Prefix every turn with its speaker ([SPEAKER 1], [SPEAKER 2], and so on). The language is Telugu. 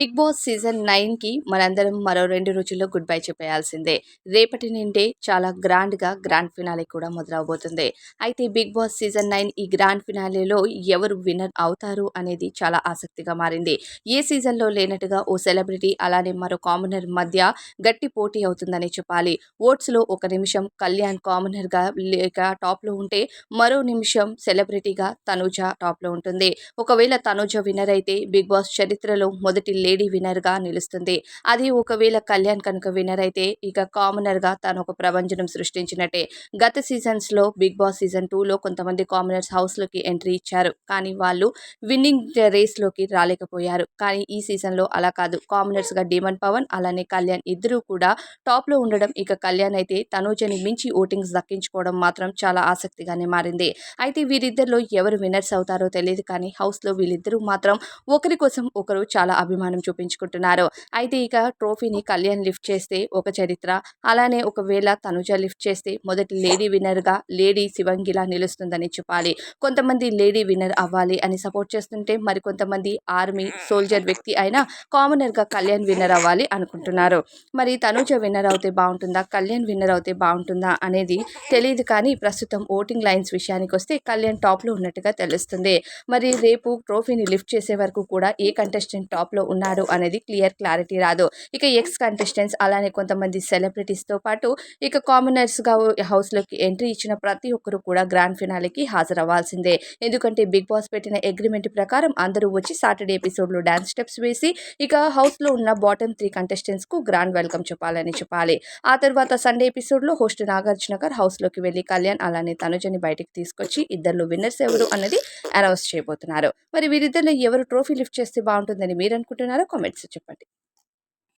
[SPEAKER 1] బిగ్ బాస్ సీజన్ నైన్కి మనందరం మరో రెండు రోజుల్లో గుడ్ బై చెప్పేయాల్సిందే. రేపటి నుండే చాలా గ్రాండ్గా గ్రాండ్ ఫినాలే కూడా మొదలవబోతుంది. అయితే బిగ్ బాస్ సీజన్ నైన్ ఈ గ్రాండ్ ఫినాలేలో ఎవరు విన్నర్ అవుతారు అనేది చాలా ఆసక్తిగా మారింది. ఏ సీజన్లో లేనట్టుగా ఓ సెలబ్రిటీ అలానే మరో కామనర్ మధ్య గట్టి పోటీ అవుతుందని చెప్పాలి. ఓట్స్లో ఒక నిమిషం కళ్యాణ్ కామనర్గా లేక టాప్లో ఉంటే మరో నిమిషం సెలబ్రిటీగా తనుజ టాప్లో ఉంటుంది. ఒకవేళ తనుజ విన్నర్ అయితే బిగ్ బాస్ చరిత్రలో మొదటి లేడీ విన్నర్గా నిలుస్తుంది. అది ఒకవేళ కళ్యాణ్ కనుక విన్నర్ అయితే ఇక కామనర్గా తను ఒక ప్రభంజనం సృష్టించినట్టే. గత సీజన్స్లో బిగ్ బాస్ సీజన్ టూలో కొంతమంది కామనర్స్ హౌస్లోకి ఎంట్రీ ఇచ్చారు. కానీ వాళ్ళు విన్నింగ్ రేస్లోకి రాలేకపోయారు. కానీ ఈ సీజన్లో అలా కాదు. కామనర్స్గా డిమన్ పవన్ అలానే కళ్యాణ్ ఇద్దరూ కూడా టాప్లో ఉండడం ఇక కళ్యాణ్ అయితే తనూజని మించి ఓటింగ్స్ దక్కించుకోవడం మాత్రం చాలా ఆసక్తిగానే మారింది. అయితే వీరిద్దరిలో ఎవరు విన్నర్స్ అవుతారో తెలియదు కానీ హౌస్లో వీళ్ళిద్దరూ మాత్రం ఒకరి కోసం ఒకరు చాలా అభిమానం చూపించుకుంటున్నారు. అయితే ఇక ట్రోఫీని కళ్యాణ్ లిఫ్ట్ చేస్తే ఒక చరిత్ర. అలానే ఒకవేళ తనుజ లిఫ్ట్ చేస్తే మొదటి లేడీ విన్నర్గా లేడీ శివంగిలా నిలుస్తుందని చెప్పాలి. కొంతమంది లేడీ విన్నర్ అవ్వాలి అని సపోర్ట్ చేస్తుంటే మరికొంతమంది ఆర్మీ సోల్జర్ వ్యక్తి అయినా కామనర్గా కళ్యాణ్ విన్నర్ అవ్వాలి అనుకుంటున్నారు. మరి తనుజ విన్నర్ అవుతే బాగుంటుందా? కళ్యాణ్ విన్నర్ అవుతే బాగుంటుందా? అనేది తెలియదు కానీ ప్రస్తుతం ఓటింగ్ లైన్స్ విషయానికి వస్తే కళ్యాణ్ టాప్లో ఉన్నట్టుగా తెలుస్తుంది. మరి రేపు ట్రోఫీని లిఫ్ట్ చేసే వరకు కూడా ఏ కంటెస్టెంట్ టాప్లో ఉన్నాడు అనేది క్లియర్ క్లారిటీ రాదు. ఇక ఎక్స్ కంటెస్టెంట్స్ అలానే కొంతమంది సెలబ్రిటీస్తో పాటు ఇక కామనర్స్గా హౌస్లోకి ఎంట్రీ ఇచ్చిన ప్రతి ఒక్కరు కూడా గ్రాండ్ ఫినాలికి హాజరవ్వాల్సిందే. ఎందుకంటే బిగ్ బాస్ పెట్టిన అగ్రిమెంట్ ప్రకారం అందరూ వచ్చి సాటర్డే ఎపిసోడ్లో డాన్స్ స్టెప్స్ వేసి ఇక హౌస్లో ఉన్న బాటమ్ త్రీ కంటెస్టెంట్స్కు గ్రాండ్ వెల్కమ్ చెప్పాలని చెప్పాలి. ఆ తర్వాత సండే ఎపిసోడ్లో హోస్ట్ నాగార్జున గారు హౌస్లోకి వెళ్ళి కళ్యాణ్ అలానే తనుజని బయటికి తీసుకొచ్చి ఇద్దరు విన్నర్స్ ఎవరు అన్నది అనౌన్స్ చేయబోతున్నారు. మరి వీరిద్దరిలో ఎవరు ట్రోఫీ లిఫ్ట్ చేస్తే బాగుంటుందని మీరు అనుకుంటున్నారో కామెంట్స్ చెప్పండి.